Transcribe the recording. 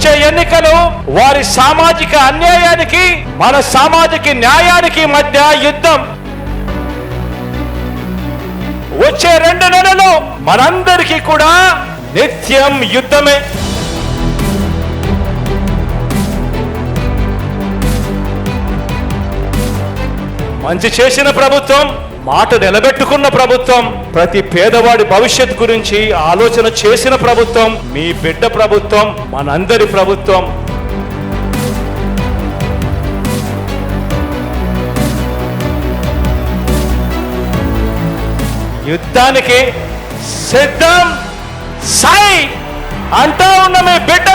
వచ్చే ఎన్నికలు వారి సామాజిక అన్యాయానికి మన సామాజిక న్యాయానికి మధ్య యుద్ధం. వచ్చే రెండు నెలలు మనందరికీ కూడా నిత్యం యుద్ధమే. మంచి చేసిన ప్రభుత్వం మాట నిలబెట్టుకున్న ప్రభుత్వం ప్రతి పేదవాడి భవిష్యత్ గురించి ఆలోచన చేసిన ప్రభుత్వం మీ బిడ్డ ప్రభుత్వం మనందరి ప్రభుత్వం. యుద్ధానికి సిద్ధం సై అంటా ఉన్న మీ బిడ్డ